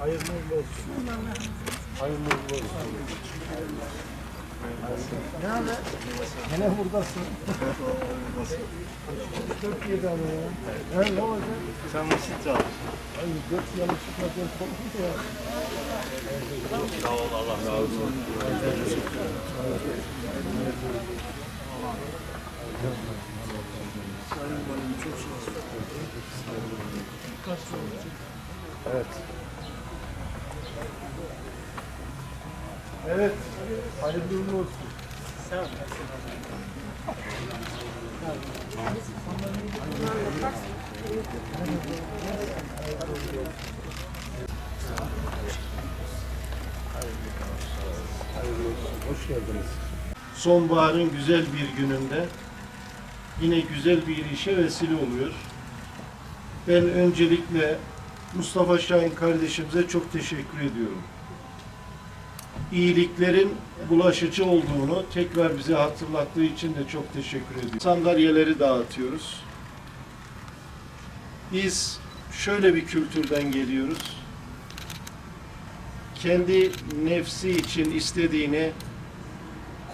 olsun. Hayırlı uğurlu olsun. Ne haber? Gene buradasın. Türkiye'de mi ya? He ne olacak? Çamaşır çalış. Ay dört yanlışlıkla ben korktum ya. Sağ ol Allah razı olsun. Evet. Evet. Hayırlı uğurlu olsun. Hoş geldiniz. Sonbaharın güzel bir gününde yine güzel bir işe vesile oluyor. Ben öncelikle Mustafa Şahin kardeşimize çok teşekkür ediyorum. İyiliklerin bulaşıcı olduğunu tekrar bize hatırlattığı için de çok teşekkür ediyorum. Sandalyeleri dağıtıyoruz. Biz şöyle bir kültürden geliyoruz. Kendi nefsi için istediğini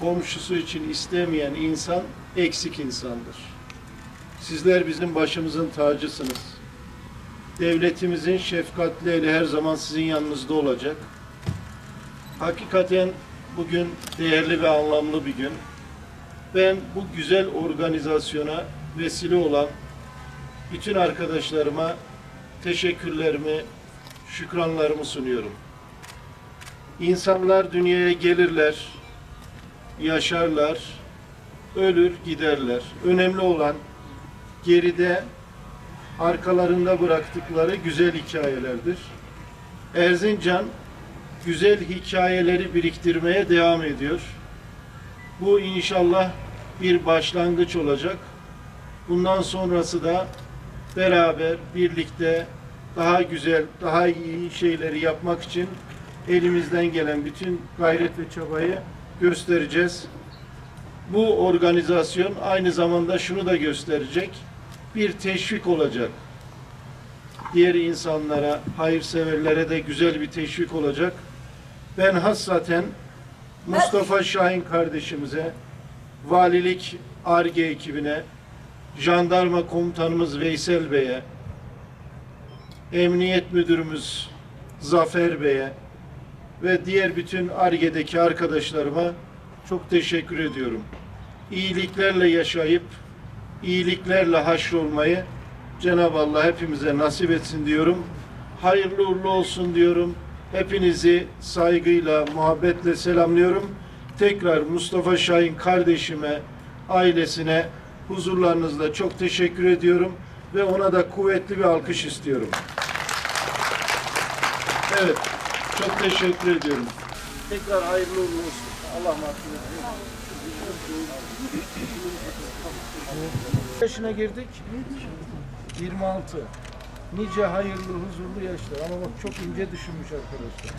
komşusu için istemeyen insan eksik insandır. Sizler bizim başımızın tacısınız. Devletimizin şefkatli eli her zaman sizin yanınızda olacak. Hakikaten bugün değerli ve anlamlı bir gün. Ben bu güzel organizasyona vesile olan bütün arkadaşlarıma teşekkürlerimi, şükranlarımı sunuyorum. İnsanlar dünyaya gelirler, yaşarlar, ölür giderler. Önemli olan geride arkalarında bıraktıkları güzel hikayelerdir. Erzincan güzel hikayeleri biriktirmeye devam ediyor. Bu inşallah bir başlangıç olacak. Bundan sonrası da beraber birlikte daha güzel, daha iyi şeyleri yapmak için elimizden gelen bütün gayret ve çabayı göstereceğiz. Bu organizasyon aynı zamanda şunu da gösterecek. Bir teşvik olacak. Diğer insanlara, hayırseverlere de güzel bir teşvik olacak. Ben hassaten Mustafa Şahin kardeşimize, valilik ARGE ekibine, jandarma komutanımız Veysel Bey'e, emniyet müdürümüz Zafer Bey'e ve diğer bütün ARGE'deki arkadaşlarıma çok teşekkür ediyorum. İyiliklerle yaşayıp iyiliklerle haşrolmayı Cenab-ı Allah hepimize nasip etsin diyorum. Hayırlı uğurlu olsun diyorum. Hepinizi saygıyla, muhabbetle selamlıyorum. Tekrar Mustafa Şahin kardeşime, ailesine huzurlarınızda çok teşekkür ediyorum ve ona da kuvvetli bir alkış istiyorum. Evet, çok teşekkür ediyorum. Tekrar hayırlı uğurlu olsun. Allah mahcup yaşına girdik. 26. Nice hayırlı, huzurlu yaşlar. Ama bak çok ince düşünmüş arkadaşlar.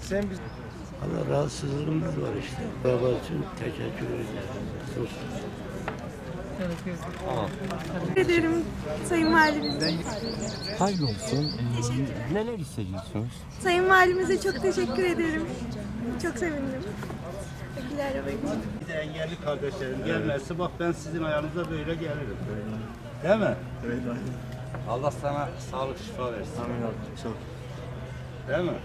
Sen biz Allah rahatsızlığımız var işte. Baba için teşekkür ederim. Teşekkür ederim Sayın Valimize. Hayırlı olsun. Neler hissediyorsunuz? Sayın Valimize çok teşekkür ederim. Çok sevindim. Bir de engelli kardeşlerim gelmezse bak ben sizin ayağınıza böyle gelirim. Değil mi? Evet Allah sana sağlık şifa versin. Amin abi. Çok. Değil mi?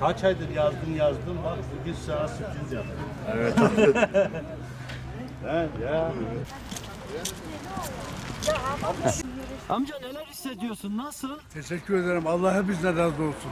Kaç aydır yazdım yazdım bak bugün sana sürpriz yaptım. Evet. evet ya. Amca neler hissediyorsun? Nasıl? Teşekkür ederim. Allah hepinizden razı olsun.